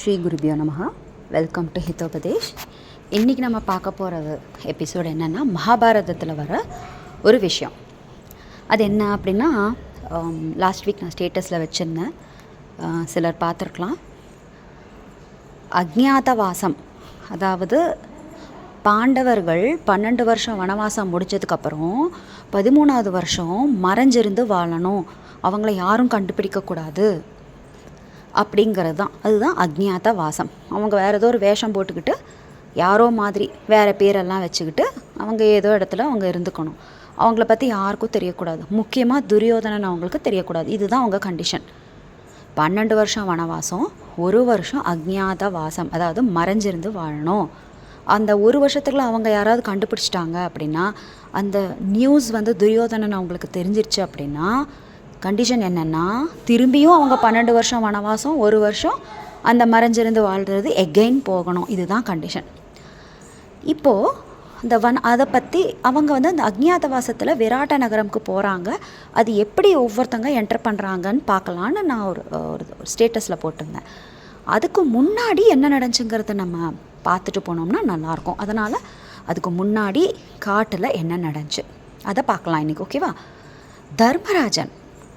ஸ்ரீ குருபியோ நமகா welcome to ஹிதோபதேஷ் இன்றைக்கி நம்ம பார்க்க போகிற எபிசோடு என்னென்னா மகாபாரதத்தில் வர ஒரு விஷயம். அது என்ன அப்படின்னா um, லாஸ்ட் வீக் நான் ஸ்டேட்டஸில் வச்சுருந்தேன். சிலர் பார்த்துருக்கலாம். அஜ்ஞாதவாசம் அதாவது பாண்டவர்கள் பன்னெண்டு வருஷம் வனவாசம் முடிச்சதுக்கப்புறம் பதிமூணாவது வருஷம் மறைஞ்சிருந்து வாழணும். அவங்கள யாரும் கண்டுபிடிக்கக்கூடாது. அப்படிங்கிறது தான் அதுதான் அக்ஞாத வாசம். அவங்க வேறு ஏதோ ஒரு வேஷம் போட்டுக்கிட்டு யாரோ மாதிரி வேறு பேரெல்லாம் வச்சுக்கிட்டு அவங்க ஏதோ இடத்துல அவங்க இருந்துக்கணும். அவங்கள பற்றி யாருக்கும் தெரியக்கூடாது. முக்கியமாக துரியோதனன் அவங்களுக்கு தெரியக்கூடாது. இதுதான் அவங்க கண்டிஷன் பன்னெண்டு வருஷம் வனவாசம் ஒரு வருஷம் அக்ஞாத வாசம். அதாவது மறைஞ்சிருந்து வாழணும். அந்த ஒரு வருஷத்துக்குள்ள அவங்க யாராவது கண்டுபிடிச்சிட்டாங்க அப்படின்னா அந்த நியூஸ் வந்து துரியோதனன் அவங்களுக்கு தெரிஞ்சிருச்சு அப்படின்னா கண்டிஷன் என்னென்னா திரும்பியும் அவங்க பன்னெண்டு வருஷம் வனவாசம் ஒரு வருஷம் அந்த மறைஞ்சிருந்து வாழ்கிறது எகெயின் போகணும். இதுதான் கண்டிஷன் இப்போது அந்த வன் அதை பற்றி அவங்க வந்து அந்த அக்ஞாதவாசத்தில் விராட்ட நகரம்க்கு போகிறாங்க அது எப்படி ஒவ்வொருத்தங்க என்டர் பண்ணுறாங்கன்னு பார்க்கலான்னு நான் ஒரு ஒரு ஸ்டேட்டஸில் போட்டிருந்தேன். அதுக்கு முன்னாடி என்ன நடந்துச்சுங்கிறத நம்ம பார்த்துட்டு போனோம்னா நல்லாயிருக்கும். அதனால் அதுக்கு முன்னாடி காட்டில் என்ன நடந்துச்சு அதை பார்க்கலாம் இன்றைக்கி ஓகேவா தர்மராஜன்.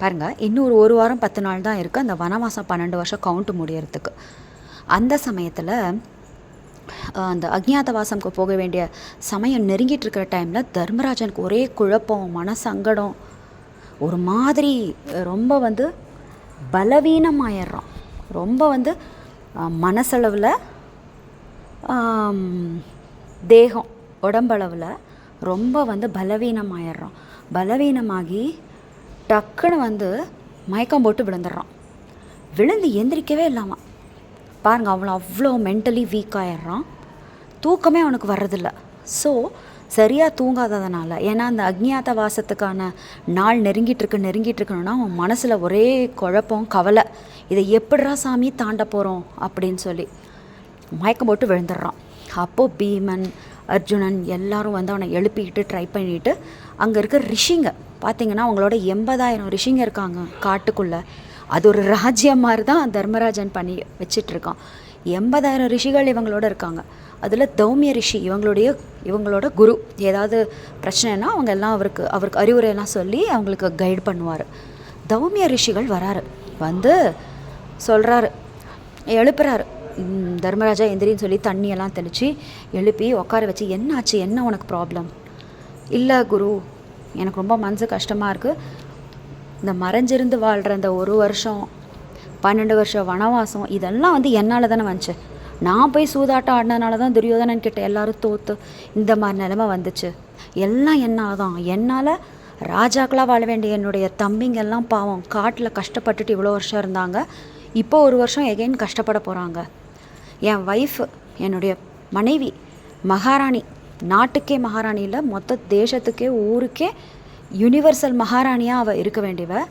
பாருங்கள் இன்னும் ஒரு ஒரு வாரம் பத்து நாள் தான் இருக்குது அந்த வனவாசம் பன்னெண்டு வருஷம் கவுண்ட் முடியறதுக்கு. அந்த சமயத்தில் அந்த அக்ஞாதவாசம்க்கு போக வேண்டிய சமயம் நெருங்கிட்டு இருக்கிற டைமில் தர்மராஜனுக்கு ஒரே குழப்பம் மனசங்கடம். ஒரு மாதிரி ரொம்ப வந்து பலவீனமாயிடுறான். ரொம்ப வந்து மனசளவில் தேகம் உடம்பளவில் ரொம்ப வந்து பலவீனமாயிடுறோம் பலவீனமாகி டக்குன்னு வந்து மயக்கம் போட்டு விழுந்துடுறான். விழுந்து எந்திரிக்கவே இல்லாமல் பாருங்கள் அவன் அவ்வளோ மென்டலி வீக் ஆயிடுறான். தூக்கமே அவனுக்கு வர்றதில்ல. ஸோ சரியாக தூங்காததுனால ஏன்னா அந்த அக்ஞாத வாசத்துக்கான நாள் நெருங்கிட்டு நெருங்கிட்டு இருக்கணும்னா அவன் மனசில் ஒரே குழப்பம் கவலை. இதை எப்படிரா சாமி தாண்ட போகிறோம் அப்படின்னு சொல்லி மயக்கம் போட்டு விழுந்துடுறான். அப்போது பீமன் அர்ஜுனன் எல்லாரும் வந்து அவனை எழுப்பிக்கிட்டு ட்ரை பண்ணிட்டு அங்கே இருக்க ரிஷிங்க. பார்த்தீங்கன்னா அவங்களோட எண்பதாயிரம் ரிஷிங்க இருக்காங்க காட்டுக்குள்ளே. அது ஒரு ராஜ்யம் மாதிரி தான் தர்மராஜன் பண்ணி வச்சிட்ருக்கான். எண்பதாயிரம் ரிஷிகள் இவங்களோட இருக்காங்க. அதில் தௌமிய ரிஷி இவங்களுடைய இவங்களோட குரு. ஏதாவது பிரச்சனைனா அவங்க எல்லாம் அவருக்கு அவருக்கு அறிவுரையெல்லாம் சொல்லி அவங்களுக்கு கைட் பண்ணுவார். தௌமிய ரிஷிகள் வராரு. வந்து சொல்கிறாரு எழுப்புறாரு. தர்மராஜா எந்திரின்னு சொல்லி தண்ணியெல்லாம் தெளித்து எழுப்பி உட்கார வச்சு என்னாச்சு? என்ன உனக்கு ப்ராப்ளம் இல்லை குரு எனக்கு ரொம்ப மனசு கஷ்டமாக இருக்குது இந்த மறைஞ்சிருந்து வாழ்கிற அந்த ஒரு வருஷம் பன்னெண்டு வருஷம் வனவாசம் இதெல்லாம் வந்து என்னால் தானே வந்துச்சு. நான் போய் சூதாட்டம் ஆடினதுனால தான் துரியோதனன் கிட்ட எல்லாரும் தோத்து இந்த மாதிரி நிலமை வந்துச்சு. எல்லாம் என்னால் தான் என்னால் ராஜாக்களாக வாழ வேண்டிய என்னுடைய தம்பிங்கெல்லாம் பாவம் காட்டில் கஷ்டப்பட்டுட்டு இவ்வளோ வருஷம் இருந்தாங்க. இப்போ ஒரு வருஷம் எகைன் கஷ்டப்பட போகிறாங்க என் ஒய்ஃப் என்னுடைய மனைவி மகாராணி. நாட்டுக்கே மகாராணி இல்லை மொத்த தேசத்துக்கே ஊருக்கே யுனிவர்சல் மகாராணியாக அவள் இருக்க வேண்டியவ.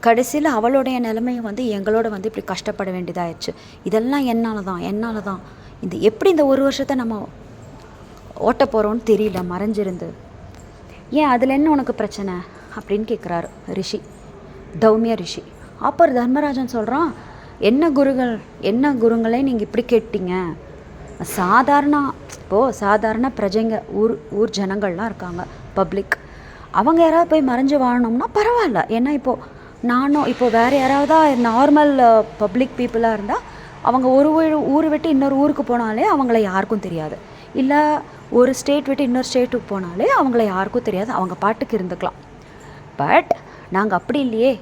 கடைசியில் அவளுடைய நிலைமையை வந்து எங்களோட வந்து இப்படி கஷ்டப்பட வேண்டியதாயிடுச்சு. இதெல்லாம் என்னால் தான் என்னால் தான் இந்த எப்படி இந்த ஒரு வருஷத்தை நம்ம ஓட்ட போகிறோன்னு தெரியல மறைஞ்சிருந்து. ஏன் அதில் என்ன உனக்கு பிரச்சனை? அப்படின்னு கேட்குறாரு ரிஷி தௌமிய ரிஷி. அப்போ தர்மராஜன் சொல்கிறான் என்ன குருகள் என்ன குருங்களே நீங்கள் இப்படி கேட்டீங்க? சாதாரண இப்போது சாதாரண பிரஜைங்க ஊர் ஊர் ஜனங்கள்லாம் இருக்காங்க பப்ளிக் அவங்க யாராவது போய் மறைஞ்சு வாழணும்னா பரவாயில்ல. ஏன்னா இப்போது நானும் இப்போ வேறு யாராவது நார்மல் பப்ளிக் பீப்புளாக இருந்தால் அவங்க ஒரு ஊர் ஊர் விட்டு இன்னொரு ஊருக்கு போனாலே அவங்கள யாருக்கும் தெரியாது. இல்லை ஒரு ஸ்டேட் விட்டு இன்னொரு ஸ்டேட்டுக்கு போனாலே அவங்கள யாருக்கும் தெரியாது. அவங்க பாட்டுக்கு இருந்துக்கலாம். பட் நாங்கள் அப்படி இல்லையே.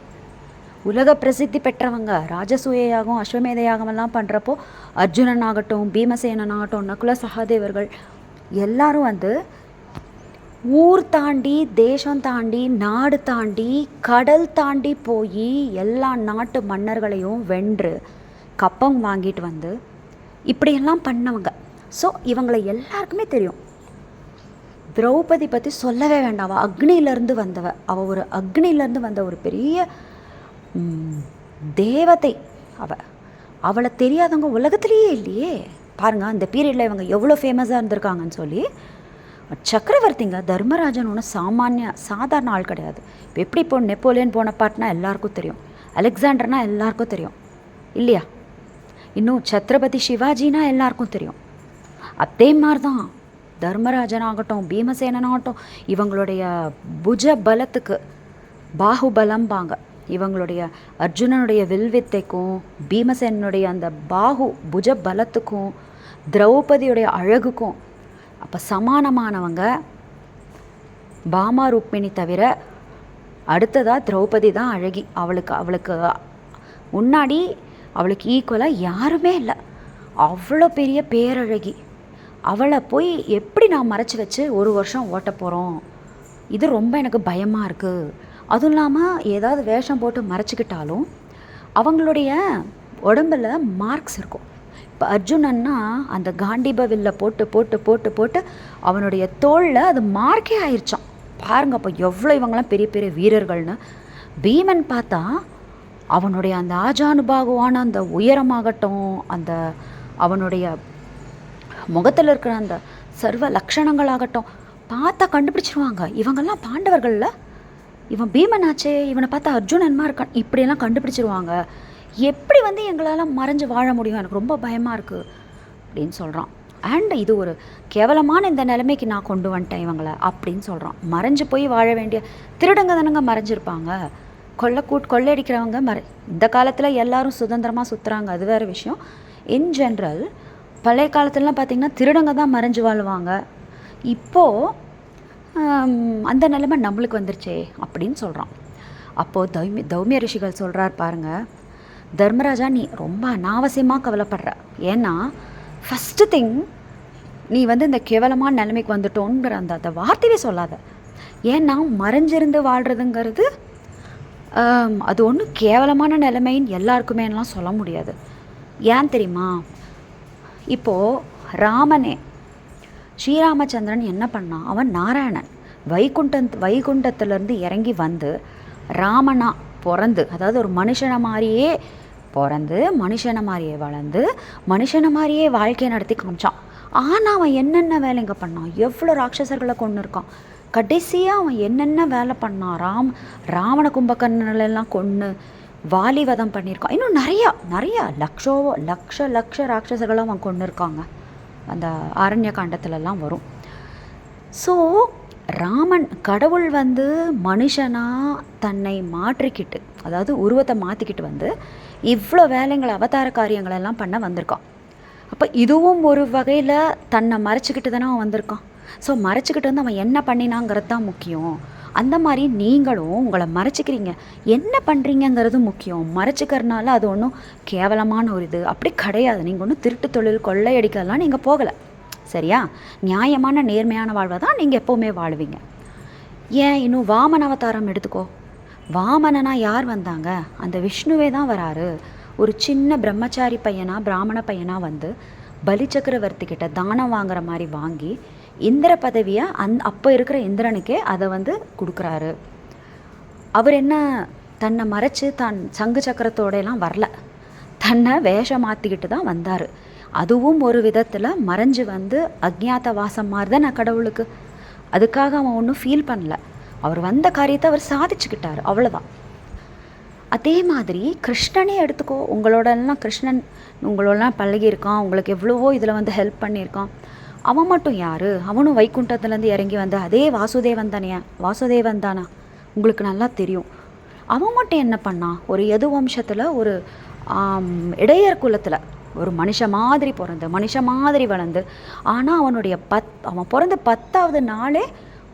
உலக பிரசித்தி பெற்றவங்க ராஜசூய யாகம் அஸ்வமேத யாகமெல்லாம் பண்ணுறப்போ அர்ஜுனன் ஆகட்டும் பீமசேனன் ஆகட்டும் நகுல சகாதேவர்கள் எல்லாரும் வந்து ஊர் தாண்டி தேசம் தாண்டி நாடு தாண்டி கடல் தாண்டி போய் எல்லா நாட்டு மன்னர்களையும் வென்று கப்பம் வாங்கிட்டு வந்து இப்படியெல்லாம் பண்ணவங்க. ஸோ இவங்களை எல்லாருக்குமே தெரியும். திரௌபதி பற்றி சொல்லவே வேண்டாம். அவள் அக்னியிலேருந்து வந்தவ. அவள் ஒரு அக்னியிலேருந்து வந்த ஒரு பெரிய தேவதை. அவ அவளை தெரியாதவங்க உலகத்துலேயே இல்லையே. பாருங்க அந்த பீரியடில் இவங்க எவ்வளோ ஃபேமஸாக இருந்திருக்காங்கன்னு சொல்லி சக்கரவர்த்திங்க தர்மராஜன் ஒன்றும் சாமானிய சாதாரண ஆள் கிடையாது. இப்போ எப்படி இப்போ நெப்போலியன் போனபாட்னா எல்லாருக்கும் தெரியும். அலெக்சாண்டர்னா எல்லாருக்கும் தெரியும். இல்லையா? இன்னும் சத்ரபதி சிவாஜினா எல்லாருக்கும் தெரியும். அதே மாதிரி தான் தர்மராஜன் ஆகட்டும் பீமசேனன் ஆகட்டும் இவங்களுடைய புஜ பலத்துக்கு பாகுபலம்பாங்க. இவங்களுடைய அர்ஜுனனுடைய வில்வித்தைக்கும் பீமசேனனுடைய அந்த பாகு புஜ பலத்துக்கும் திரௌபதியுடைய அழகுக்கும் அப்போ சமானமானவங்க பாமா ருக்மிணி தவிர அடுத்ததாக திரௌபதி தான் அழகி. அவளுக்கு அவளுக்கு முன்னாடி அவளுக்கு ஈக்குவலாக யாருமே இல்லை. அவ்வளோ பெரிய பேரழகி. அவளை போய் எப்படி நான் மறைச்சி வச்சு ஒரு வருஷம் ஓட்ட போகிறோம் இது ரொம்ப எனக்கு பயமாக இருக்குது அதுவும் இல்லாமல் ஏதாவது வேஷம் போட்டு மறைச்சிக்கிட்டாலும் அவங்களுடைய உடம்புல மார்க்ஸ் இருக்கும். இப்போ அர்ஜுனன்னா அந்த காண்டிப வில்ல போட்டு போட்டு போட்டு போட்டு அவனுடைய தோளில் அது மார்க்கே ஆயிடுச்சான் பாருங்க அப்போ எவ்வளோ இவங்கெல்லாம் பெரிய பெரிய வீரர்கள்னு. பீமன் பார்த்தா அவனுடைய அந்த ஆஜானுபாகுவான அந்த உயரமாகட்டும் அந்த அவனுடைய முகத்தில் இருக்கிற அந்த சர்வ லக்ஷணங்களாகட்டும் பார்த்தா கண்டுபிடிச்சிருவாங்க. இவங்கெல்லாம் பாண்டவர்களில் இவன் பீமனாச்சே இவனை பார்த்தா அர்ஜுனன்மா இருக்கான். இப்படியெல்லாம் கண்டுபிடிச்சிருவாங்க. எப்படி வந்து எங்களால் மறைஞ்சு வாழ முடியும்? எனக்கு ரொம்ப பயமாக இருக்குது அப்படின்னு சொல்கிறான் அண்ட் இது ஒரு கேவலமான இந்த நிலைமைக்கு நான் கொண்டு வந்துட்டேன் இவங்களை அப்படின்னு சொல்கிறான் மறைஞ்சு போய் வாழ வேண்டிய திருடங்க தானங்க மறைஞ்சிருப்பாங்க. கொள்ளை கூட் கொள்ளையடிக்கிறவங்க மறை இந்த காலத்தில் எல்லாரும் சுதந்திரமாக சுற்றுறாங்க அது வேறு விஷயம். இன் ஜென்ரல் பழைய காலத்துலலாம் பார்த்திங்கன்னா திருடங்க தான் மறைஞ்சு வாழ்வாங்க. இப்போது அந்த நிலைமை நம்மளுக்கு வந்துருச்சே அப்படின்னு சொல்கிறான் அப்போது தௌமி தௌமிய ரிஷிகள் சொல்கிறார் பாருங்கள் தர்மராஜா நீ ரொம்ப அனாவசியமாக கவலைப்படுற. ஏன்னா ஃபஸ்ட்டு திங் நீ வந்து இந்த கேவலமான நிலைமைக்கு வந்துட்டோங்கிற அந்த அந்த வார்த்தையே சொல்லாத. ஏன்னா மறைஞ்சிருந்து வாழ்கிறதுங்கிறது அது ஒன்றும் கேவலமான நிலைமைன்னு எல்லாருக்குமேலாம் சொல்ல முடியாது. ஏன் தெரியுமா? இப்போது ராமனே ஸ்ரீராமச்சந்திரன் என்ன பண்ணான் அவன் நாராயணன். வைகுண்டம் வைகுண்டத்திலேருந்து இறங்கி வந்து ராமனா பிறந்து அதாவது ஒரு மனுஷனை மாதிரியே பிறந்து மனுஷனை மாதிரியே வளர்ந்து மனுஷனை மாதிரியே வாழ்க்கையை நடத்தி காமிச்சான் ஆனால் அவன் என்னென்ன வேலைங்க பண்ணான்? எவ்வளோ ராட்சசர்களை கொண்டு இருக்கான் கடைசியாக அவன் என்னென்ன வேலை பண்ணான் ராம் ராவண கும்பகர்ணனெல்லாம் கொன்று வாலிவதம் பண்ணியிருக்கான். இன்னும் நிறையா நிறையா லக்ஷோ லக்ஷ லக்ஷ ராட்சசர்களும் அவன் கொண்டு இருக்காங்க அந்த ஆரண்ய காண்டத்துலலாம் வரும். ஸோ ராமன் கடவுள் வந்து மனுஷனாக தன்னை மாற்றிக்கிட்டு அதாவது உருவத்தை மாற்றிக்கிட்டு வந்து இவ்வளோ வேலைங்களை அவதார காரியங்கள் எல்லாம் பண்ண வந்திருக்கான். அப்போ இதுவும் ஒரு வகையில் தன்னை மறைச்சிக்கிட்டு தானே அவன் வந்திருக்கான். ஸோ மறைச்சிக்கிட்டு வந்து அவன் என்ன பண்ணினாங்கிறது தான் முக்கியம். அந்த மாதிரி நீங்களும் உங்களை மறைச்சிக்கிறீங்க. என்ன பண்ணுறீங்கங்கிறது முக்கியம். மறைச்சிக்கிறனால அது ஒன்றும் கேவலமான ஒரு இது. அப்படி கிடையாது. நீங்கள் ஒன்றும் திருட்டு தொழில் கொள்ளையடிக்கலாம் நீங்கள் போகலை. சரியா? நியாயமான நேர்மையான வாழ்வை தான் நீங்கள் எப்போவுமே வாழுவீங்க. ஏன் இன்னும் வாமன அவதாரம் எடுத்துக்கோ. வாமனனா யார் வந்தாங்க? அந்த விஷ்ணுவே தான் வராரு. ஒரு சின்ன பிரம்மச்சாரி பையனா பிராமண பையனா வந்து பலி சக்கரவர்த்தி கிட்ட தானம் வாங்குற மாதிரி வாங்கி இந்திர பதவியை அந் அப்போ இருக்கிற இந்திரனுக்கே அதை வந்து கொடுக்குறாரு. அவர் என்ன தன்னை மறைச்சு தான் சங்கு சக்கரத்தோடயெல்லாம் வரல. தன்னை வேஷம் மாற்றிக்கிட்டு தான் வந்தார். அதுவும் ஒரு விதத்தில் மறைஞ்சு வந்து அக்ஞாத வாசம் மாதிரி தான் நான் கடவுளுக்கு. அதுக்காக அவன் ஒன்றும் ஃபீல் பண்ணல. அவர் வந்த காரியத்தை அவர் சாதிச்சுக்கிட்டார் அவ்வளோதான் அதே மாதிரி கிருஷ்ணனே எடுத்துக்கோ உங்களோடலாம் கிருஷ்ணன் உங்களோடலாம் பழகியிருக்கான் உங்களுக்கு எவ்வளவோ இதில் வந்து ஹெல்ப் பண்ணியிருக்கான். அவன் மட்டும் யார்? அவனும் வைகுண்டத்துலேருந்து இறங்கி வந்த அதே வாசுதேவன் தானே வாசுதேவன் தானா? உங்களுக்கு நல்லா தெரியும். அவன் மட்டும் என்ன பண்ணான் ஒரு எது வம்சத்தில் ஒரு இடையர் குலத்தில் ஒரு மனுஷ மாதிரி பிறந்து மனுஷ மாதிரி வளர்ந்து ஆனால் அவனுடைய பத் அவன் பிறந்த பத்தாவது நாளே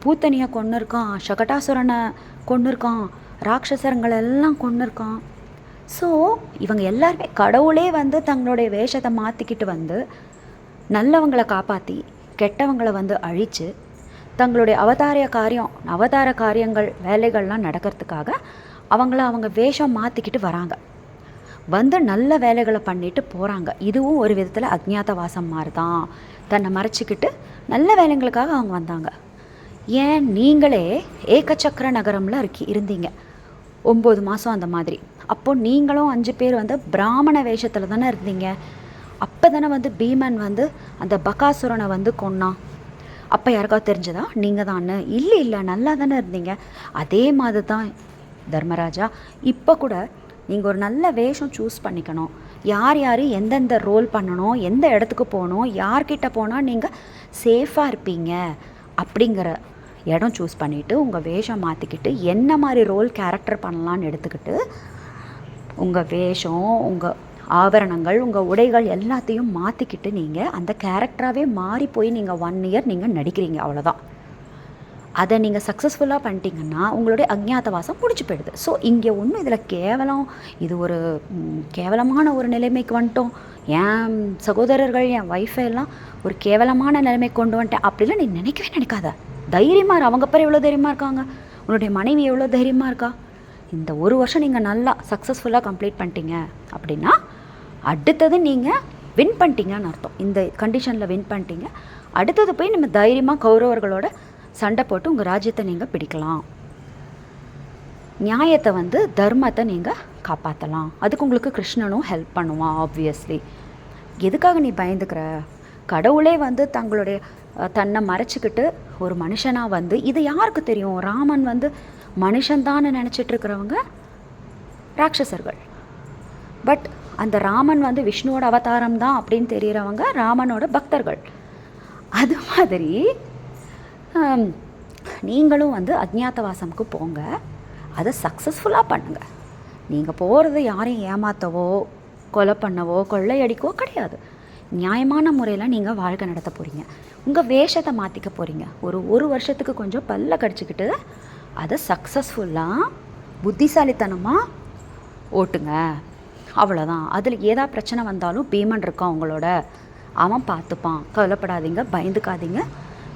பூத்தனியை கொண்டு இருக்கான் சகட்டாசுரனை கொண்டு இருக்கான் ராட்சசரங்களை எல்லாம் கொண்டு இருக்கான் ஸோ இவங்க எல்லாருமே கடவுளே வந்து தங்களுடைய வேஷத்தை மாற்றிக்கிட்டு வந்து நல்லவங்களை காப்பாற்றி கெட்டவங்களை வந்து அழித்து தங்களுடைய அவதாரிய காரியம் அவதார காரியங்கள் வேலைகள்லாம் நடக்கிறதுக்காக அவங்கள அவங்க வேஷம் மாற்றிக்கிட்டு வராங்க. வந்து நல்ல வேலைகளை பண்ணிட்டு போகிறாங்க இதுவும் ஒரு விதத்தில் அஜ்ஞாதவாசம் மாதிரி தான் தன்னை மறைச்சிக்கிட்டு நல்ல வேலைங்களுக்காக அவங்க வந்தாங்க. ஏன்? நீங்களே ஏகச்சக்கர நகரம்ல இருக்கி இருந்தீங்க. ஒம்பது மாதம் அந்த மாதிரி. அப்போ நீங்களும் அஞ்சு பேர் வந்து பிராமண வேஷத்தில் தானே இருந்தீங்க. அப்போ தானே வந்து பீமன் வந்து அந்த பகாசுரனை வந்து கொன்னான். அப்போ யாருக்காவது தெரிஞ்சதா? நீங்கள் தான் இல்லை இல்லை நல்லா தானே இருந்தீங்க. அதே மாதிரி தான் தர்மராஜா. இப்போ கூட நீங்கள் ஒரு நல்ல வேஷம் சூஸ் பண்ணிக்கணும். யார் யார் எந்தெந்த ரோல் பண்ணணும் எந்த இடத்துக்கு போகணும் யார்கிட்ட போனால் நீங்கள் சேஃபாக இருப்பீங்க அப்படிங்கிற இடம் சூஸ் பண்ணிவிட்டு உங்கள் வேஷம் மாற்றிக்கிட்டு என்ன மாதிரி ரோல் கேரக்டர் பண்ணலான்னு எடுத்துக்கிட்டு உங்கள் வேஷம் உங்கள் ஆபரணங்கள் உங்கள் உடைகள் எல்லாத்தையும் மாற்றிக்கிட்டு நீங்கள் அந்த கேரக்டராகவே மாறி போய் நீங்கள் ஒன் இயர் நீங்கள் நடிக்கிறீங்க அவ்வளோதான் அதை நீங்கள் சக்ஸஸ்ஃபுல்லாக பண்ணிட்டீங்கன்னா உங்களுடைய அஜ்ஞாதவாசம் முடிச்சு போயிடுது. ஸோ இங்கே ஒன்றும் இதில் கேவலம் இது ஒரு கேவலமான ஒரு நிலைமைக்கு வந்துட்டோம். என் சகோதரர்கள் என் ஒய்ஃபை எல்லாம் ஒரு கேவலமான நிலைமைக்கு கொண்டு வந்துட்டேன் அப்படிலாம் நீ நினைக்கவே நினைக்காத. தைரியமாக அவங்க பேர் எவ்வளோ தைரியமாக இருக்காங்க? உன்னுடைய மனைவி எவ்வளோ தைரியமாக இருக்கா? இந்த ஒரு வருஷம் நீங்கள் நல்லா சக்ஸஸ்ஃபுல்லாக கம்ப்ளீட் பண்ணிட்டீங்க அப்படின்னா அடுத்தது நீங்கள் வின் பண்ணிட்டீங்கன்னு அர்த்தம். இந்த கண்டிஷனில் வின் பண்ணிட்டீங்க. அடுத்தது போய் நம்ம தைரியமாக கௌரவர்களோட சண்டை போட்டு உங்கள் ராஜ்யத்தை நீங்கள் பிடிக்கலாம். நியாயத்தை வந்து தர்மத்தை நீங்கள் காப்பாற்றலாம் அதுக்கு உங்களுக்கு கிருஷ்ணனும் ஹெல்ப் பண்ணுவான் ஆப்வியஸ்லி எதுக்காக நீ பயந்துக்கிற? கடவுளே வந்து தங்களுடைய தன்னை மறைச்சிக்கிட்டு ஒரு மனுஷனாக வந்து இது யாருக்கு தெரியும்? ராமன் வந்து மனுஷன்தான்னு நினச்சிட்டு இருக்கிறவங்க ராட்சசர்கள். பட் அந்த ராமன் வந்து விஷ்ணுவோட அவதாரம் தான் அப்படின்னு தெரிகிறவங்க ராமனோட பக்தர்கள். அது மாதிரி நீங்களும் வந்து அஜ்ஞாதவாசம்க்கு போங்க. அதை சக்ஸஸ்ஃபுல்லாக பண்ணுங்கள் நீங்கள் போகிறது யாரையும் ஏமாற்றவோ கொலை பண்ணவோ கொள்ளையடிக்கவோ கிடையாது. நியாயமான முறையில் நீங்கள் வாழ்க்கை நடத்த போகிறீங்க உங்கள் வேஷத்தை மாற்றிக்க போகிறீங்க ஒரு ஒரு வருஷத்துக்கு கொஞ்சம் பல்ல கடிச்சிக்கிட்டு அதை சக்ஸஸ்ஃபுல்லாக புத்திசாலித்தனமாக ஓட்டுங்க. அவ்வளோதான் அதில் ஏதா பிரச்சனை வந்தாலும் பீமன் இருக்கான் அவங்களோட அவன் பார்த்துப்பான். கவலைப்படாதீங்க பயந்துக்காதீங்க.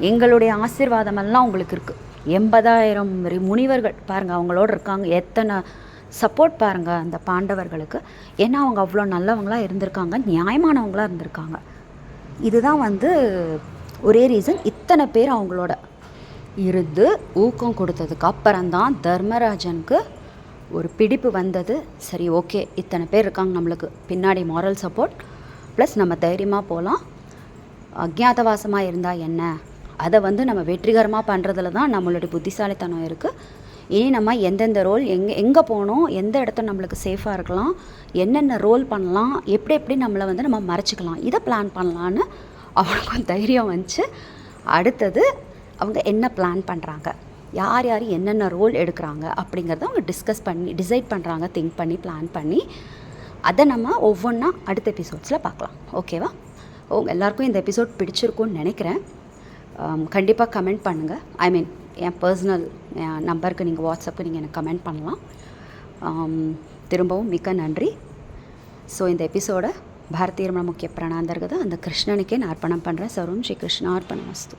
எங்களுடைய ஆசீர்வாதமெல்லாம் உங்களுக்கு இருக்குது எண்பதாயிரம் முனிவர்கள் பாருங்கள் அவங்களோட இருக்காங்க. எத்தனை சப்போர்ட் பாருங்கள் அந்த பாண்டவர்களுக்கு. ஏன்னா அவங்க அவ்வளோ நல்லவங்களா இருந்திருக்காங்க நியாயமானவங்களாக இருந்திருக்காங்க. இதுதான் வந்து ஒரே ரீசன் இத்தனை பேர் அவங்களோட இருந்து ஊக்கம் கொடுத்ததுக்கு அப்புறம்தான் தர்மராஜனுக்கு ஒரு பிடிப்பு வந்தது சரி ஓகே இத்தனை பேர் இருக்காங்க நம்மளுக்கு. பின்னாடி மாரல் சப்போர்ட் ப்ளஸ் நம்ம தைரியமாக போகலாம் அஜ்ஞாதவாசமாக இருந்தால் என்ன? அதை வந்து நம்ம வெற்றிகரமாக பண்ணுறதுல தான் நம்மளுடைய புத்திசாலித்தனம் இருக்குது இனி நம்ம எந்தெந்த ரோல் எங்கே எங்கே போகணும் எந்த இடத்துல நம்மளுக்கு சேஃபாக இருக்கலாம் என்னென்ன ரோல் பண்ணலாம் எப்படி எப்படி நம்மளை வந்து நம்ம மறைச்சிக்கலாம் இதை பிளான் பண்ணலான்னு அவனுக்கும் தைரியம் வந்துச்சு. அடுத்தது அவங்க என்ன பிளான் பண்ணுறாங்க யார் யார் என்னென்ன ரோல் எடுக்கிறாங்க அப்படிங்கிறத அவங்க டிஸ்கஸ் பண்ணி டிசைட் பண்ணுறாங்க திங்க் பண்ணி பிளான் பண்ணி. அதை நம்ம ஒவ்வொன்றா அடுத்த எபிசோட்ஸில் பார்க்கலாம். ஓகேவா உங்கள் எல்லாருக்கும் இந்த எபிசோட் பிடிச்சிருக்கும்னு நினைக்கிறேன். கண்டிப்பாக கமெண்ட் பண்ணுங்கள் ஐ மீன் என் பர்சனல் நம்பருக்கு நீங்கள் வாட்ஸ்அப்புக்கு நீங்கள் எனக்கு கமெண்ட் பண்ணலாம். திரும்பவும் மிக்க நன்றி. ஸோ இந்த எபிசோடை பாரதிய ரமண முக்கிய பிரணாந்தர்கதை அந்த கிருஷ்ணனுக்கே நான் அர்ப்பணம் பண்ணுறேன் சர்வம் ஸ்ரீ கிருஷ்ணா அர்ப்பணமஸ்து